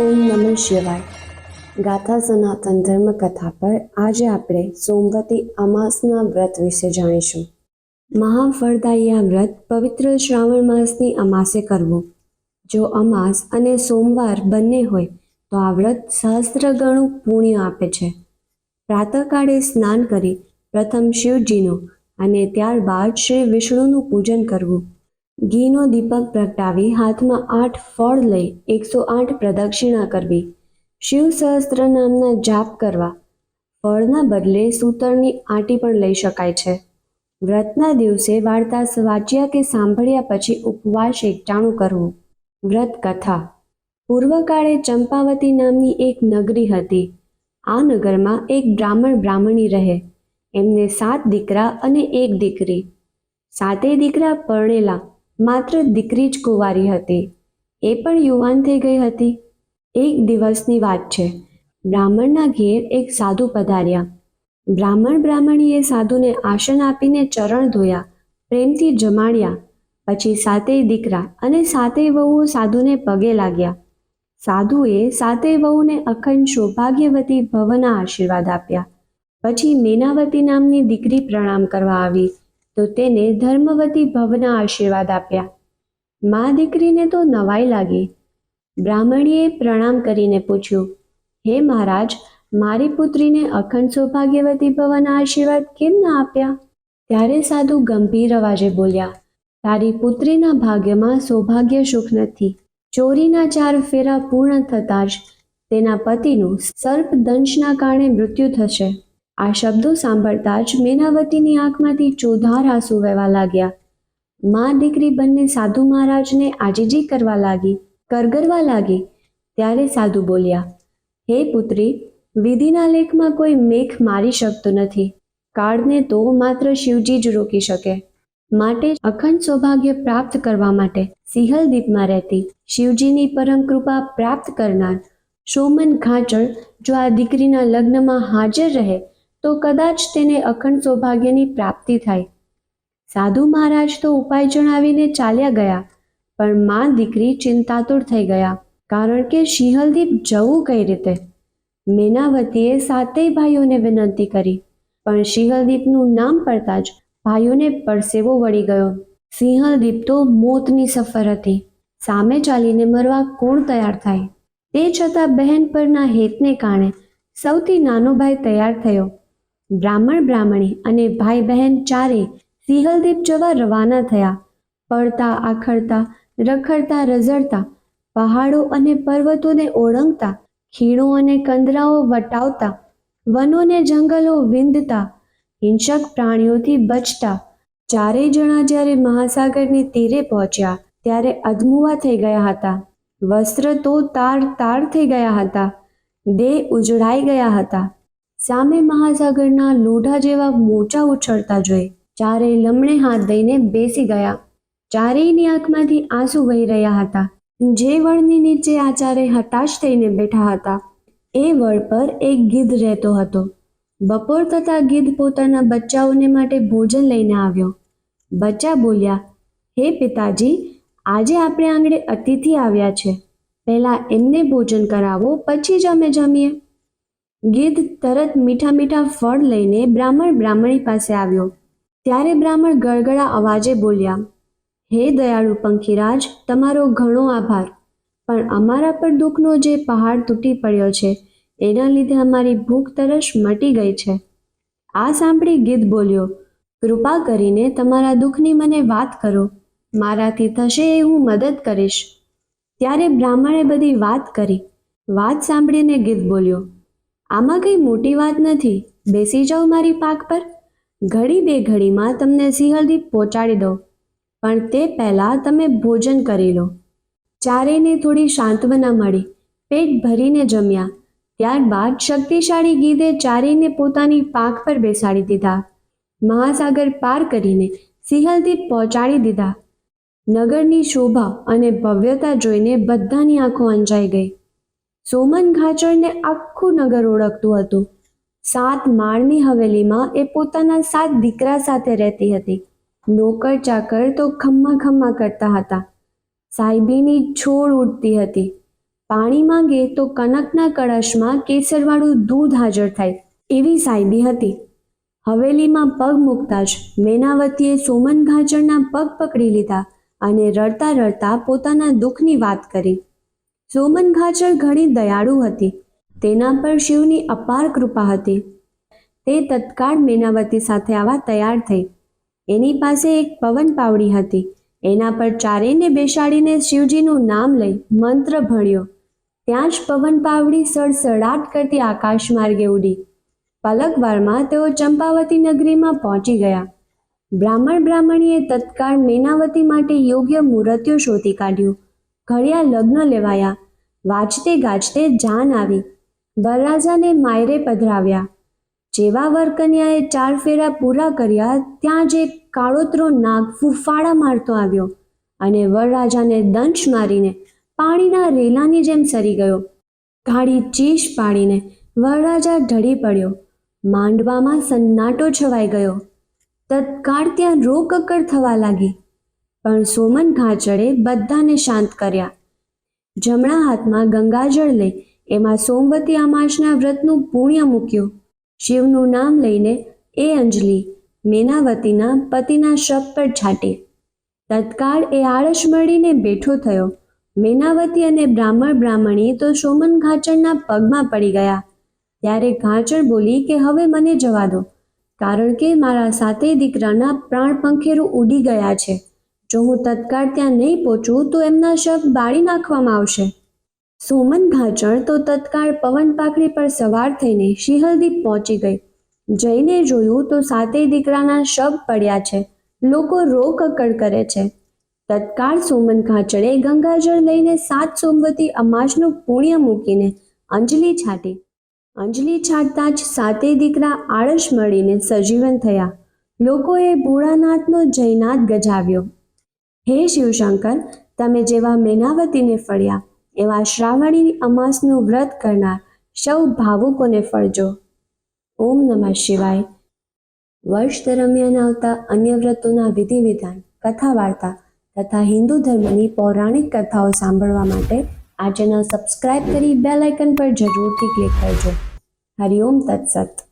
ઓમ નમઃ શિવાય. ગાથા સનાતન ધર્મ કથા પર આજે આપણે સોમવતી અમાસના વ્રત વિશે જાણીશું. મહાફળદાયી આ વ્રત પવિત્ર શ્રાવણ માસની અમાસે કરવું. જો અમાસ અને સોમવાર બંને હોય, તો આ વ્રત સહસ્ત્ર ગણું પુણ્ય આપે છે. પ્રાતઃકાળે સ્નાન કરી પ્રથમ શિવજીનું અને ત્યારબાદ શ્રી વિષ્ણુનું પૂજન કરવું. ઘીનો દીપક પ્રગટાવી હાથમાં આઠ ફળ લઈ એકસો આઠ પ્રદક્ષિણા કરવી. શિવ સહસ્ત્ર નામના જાપ કરવા. ફળના બદલે સૂતરની આંટી પણ લઈ શકાય છે. વ્રતના દિવસે વાર્તા વાંચ્યા કે સાંભળ્યા પછી ઉપવાસ એકટાણું કરવું. વ્રત કથા પૂર્વકાળે ચંપાવતી નામની એક નગરી હતી. આ નગરમાં એક બ્રાહ્મણ બ્રાહ્મણી રહે. એમને સાત દીકરા અને એક દીકરી. સાતેય દીકરા પરણેલા. માત્ર દીકરી જ કુંવારી હતી. એ પણ યુવાન થઈ ગઈ હતી. એક દિવસની વાત છે. બ્રાહ્મણના ઘેર એક સાધુ પધાર્યા. બ્રાહ્મણ બ્રાહ્મણીએ સાધુને આસન આપીને ચરણ ધોયા, પ્રેમથી જમાડ્યા, પછી સાતેય દીકરા અને સાતેય વહુઓ સાધુને પગે લાગ્યા. સાધુએ સાતેય વહુને અખંડ સૌભાગ્યવતી ભવના આશીર્વાદ આપ્યા. પછી મેનાવતી નામની દીકરી પ્રણામ કરવા આવી. તો તેને ધર્મવતી ભવના આશીર્વાદ આપ્યા. મા દીકરીને તો નવાઈ લાગી. બ્રાહ્મણીએ પ્રણામ કરીને પૂછ્યું, હે મહારાજ, મારી પુત્રીને અખંડ સૌભાગ્યવતી ભવના આશીર્વાદ કેમ ના આપ્યા? ત્યારે સાધુ ગંભીર અવાજે બોલ્યા, તારી પુત્રીના ભાગ્યમાં સૌભાગ્ય સુખ નથી. ચોરીના ચાર ફેરા પૂર્ણ થતાં જ તેના પતિનું સર્પ દંશના કારણે મૃત્યુ થશે. આ શબ્દો સાંભળતા જ મેનાવતીની આંખમાંથી ચોધાર આંસુ વહેવા લાગ્યા. મા દીકરી બંને સાધુ મહારાજને આજીજી કરવા લાગી, કરગરવા લાગી, ત્યારે સાધુ બોલ્યા. હે પુત્રી, વિધિના લેખમાં કોઈ મેઘ મારી શકતો નથી. કાળને તો માત્ર શિવજી જ રોકી શકે. માટે અખંડ સૌભાગ્ય પ્રાપ્ત કરવા માટે સિંહલ દીપમાં રહેતી શિવજીની પરમ કૃપા પ્રાપ્ત કરનાર સોમન ઘાંચળ જો આ દીકરીના લગ્નમાં હાજર રહે તો કદાચ તેને અખંડ સૌભાગ્યની પ્રાપ્તિ થાય. સાધુ મહારાજ તો ઉપાય જણાવીને ચાલ્યા ગયા, પણ મા દીકરી ચિંતાતુર થઈ ગયા, કારણ કે સિંહલદીપ જવું કઈ રીતે? મેનાવતીએ સાતેય ભાઈઓને વિનંતી કરી, પણ સિંહલદીપનું નામ પડતા જ ભાઈઓને પરસેવો વળી ગયો. સિંહલદીપ તો મોતની સફર હતી, સામે ચાલીને મરવા કોણ તૈયાર થાય? તે છતાં બહેન પરના હેતને કારણે સૌથી નાનો ભાઈ તૈયાર થયો. બ્રાહ્મણ બ્રાહ્મણી અને ભાઈ બહેન ચારે સિંહલદીપ જવા રવાના થયા. પડતા, આખડતા, રખડતા, રઝળતા, પહાડો અને પર્વતોને ઓળંગતા, ખીણો અને કંદરાઓ વટાવતા, વનોને જંગલો વિંદતા, હિંસક પ્રાણીઓથી બચતા. ચારેય જણા જ્યારે મહાસાગરની તીરે પહોંચ્યા, ત્યારે અધમુવા થઈ ગયા હતા. વસ્ત્ર તો તાર તાર થઈ ગયા હતા. દેહ ઉજળાઈ ગયા હતા. સામે મહાસાગરના લોઢા જેવા મોચા ઉછળતા જોઈ ચારેય લમણે હાથ દઈને બેસી ગયા. ચારેયની આંખમાંથી આંસુ વહી રહ્યા હતા. જે વળની નીચે આચારે હતાશ થઈને બેઠા હતા. એ વળ પર એક ગીધ રહેતો હતો. બપોર થતાં ગીધ પોતાના બચ્ચાઓને માટે ભોજન લઈને આવ્યો. બચ્ચા બોલ્યા, હે પિતાજી, આજે આપણે આંગણે અતિથિ આવ્યા છે. પહેલાં એમને ભોજન કરાવો, પછી જ અમે જમીએ. ગીધ તરત મીઠા મીઠા ફળ લઈને બ્રાહ્મણ બ્રાહ્મણી પાસે આવ્યો. ત્યારે બ્રાહ્મણ ગળગળા અવાજે બોલ્યા, હે દયાળુ પંખીરાજ, તમારો ઘણો આભાર. પણ અમારા પર દુઃખનો જે પહાડ તૂટી પડ્યો છે એના લીધે અમારી ભૂખ તરસ મટી ગઈ છે. આ સાંભળી ગીધ બોલ્યો, કૃપા કરીને તમારા દુઃખની મને વાત કરો. મારાથી થશે એ હું મદદ કરીશ. ત્યારે બ્રાહ્મણે બધી વાત કરી. વાત સાંભળીને ગીધ બોલ્યો આમાં કંઈ મોટી વાત નથી. બેસી જાઓ મારી પાક પર. ઘડી બે ઘડીમાં તમને સિંહલદીપ પહોંચાડી દો પણ તે પહેલાં તમે ભોજન કરી લો. ચારેયને થોડી સાંત્વના મળી. પેટ ભરીને જમ્યા. ત્યારબાદ શક્તિશાળી ગીધે ચારેને પોતાની પાક પર બેસાડી દીધા. મહાસાગર પાર કરીને સિંહલદીપ પહોંચાડી દીધા. નગરની શોભા અને ભવ્યતા જોઈને બધાની આંખો અંજાઈ ગઈ. સોમન ખાચરને આખું નગર ઓળખતું હતું. સાત માળની હવેલીમાં એ પોતાના સાત દીકરા સાથે રહેતી હતી. નોકર ચાકર તો ખમ્મા ખમ્મા કરતા હતા. સાહેબીની છોડ ઉડતી હતી. પાણી માંગે તો કનકના કળશમાં કેસરવાળું દૂધ હાજર થાય એવી સાહેબી હતી. હવેલીમાં પગ મૂકતા જ મેનાવતીએ સોમન ઘાચરના પગ પકડી લીધા અને રડતા રડતા પોતાના દુઃખની વાત કરી. સોમન ખાચર ઘણી દયાળુ હતી. તેના પર શિવની અપાર કૃપા હતી. તે તત્કાળ મેનાવતી સાથે આવવા તૈયાર થઈ. એની પાસે એક પવન પાવડી હતી. એના પર ચારેયને બેસાડીને શિવજીનું નામ લઈ મંત્ર ભણ્યો. ત્યાં જ પવન પાવડી સડસડાટ કરતી આકાશ માર્ગે ઉડી. પલકવારમાં તેઓ ચંપાવતી નગરીમાં પહોંચી ગયા. બ્રાહ્મણ બ્રાહ્મણીએ તત્કાળ મેનાવતી માટે યોગ્ય મૂર્તિઓ શોધી કાઢ્યું. ઘડિયા લગ્ન લેવાયા. વાજતે ગાજતે જાન આવી. વરરાજાને માયરે પધરાવ્યા. જેવા વરકન્યાએ ચાર ફેરા પૂરા કર્યા, ત્યાં જ એક કાળોતરો નાગ ફૂફાડા મારતો આવ્યો અને વરરાજાને દંશ મારીને પાણીના રેલાની જેમ સરી ગયો. ગાડી ચીશ પાડીને વરરાજા ઢળી પડ્યો. માંડવામાં સન્નાટો છવાઈ ગયો. તત્કાળ ત્યાં રોકકડ થવા લાગી. પણ સોમન ઘાચડે બધાને શાંત કર્યા. જમણા હાથમાં ગંગાજળ લઈ એમાં સોમવતી અમાસના વ્રતનું પુણ્ય મૂક્યું. શિવનું નામ લઈને એ અંજલિ મેનાવતીના પતિના શબ પર છાંટી. તત્કાળ એ આળસ મળીને બેઠો થયો. મેનાવતી અને બ્રાહ્મણ બ્રાહ્મણી તો સોમન ઘાચરના પગમાં પડી ગયા. ત્યારે ઘાચર બોલી કે હવે મને જવા દો, કારણ કે મારા સાતે દીકરાના પ્રાણ પંખેરું ઉડી ગયા છે. જો હું તત્કાળ ત્યાં નહીં પહોંચું, તો એમના શબ બાળી નાખવામાં આવશે. સોમન ઘાચર તો તત્કાળ પવન પાખડી પર સવાર થઈને શિહલદીપ પહોંચી ગઈ. જઈને જોયું તો સાતેય દીકરાના શબ પડ્યા છે. લોકો રોકકડ કરે છે. તત્કાળ સોમન ઘાચડે ગંગાજળ લઈને સાત સોમવતી અમાસનું પુણ્ય મૂકીને અંજલિ છાંટી. અંજલિ છાંટતા જ સાતેય દીકરા આળસ મળીને સજીવન થયા. લોકોએ ભોળાનાથનો જયનાથ ગજાવ્યો. હે શિવશંકર, તમે જેવા મેનાવતીને ફળ્યા, એવા શ્રાવણી અમાસનું વ્રત કરનાર સૌ ભાવુકોને ફળજો. ઓમ નમઃ શિવાય. વર્ષ દરમિયાન આવતા અન્ય વ્રતોના વિધિ વિધાન કથા વાર્તા તથા હિન્દુ ધર્મની પૌરાણિક કથાઓ સાંભળવા માટે આ ચેનલ સબસ્ક્રાઇબ કરી બેલ આઇકન પર જરૂરથી ક્લિક કરજો. હરિઓમ તત્સત.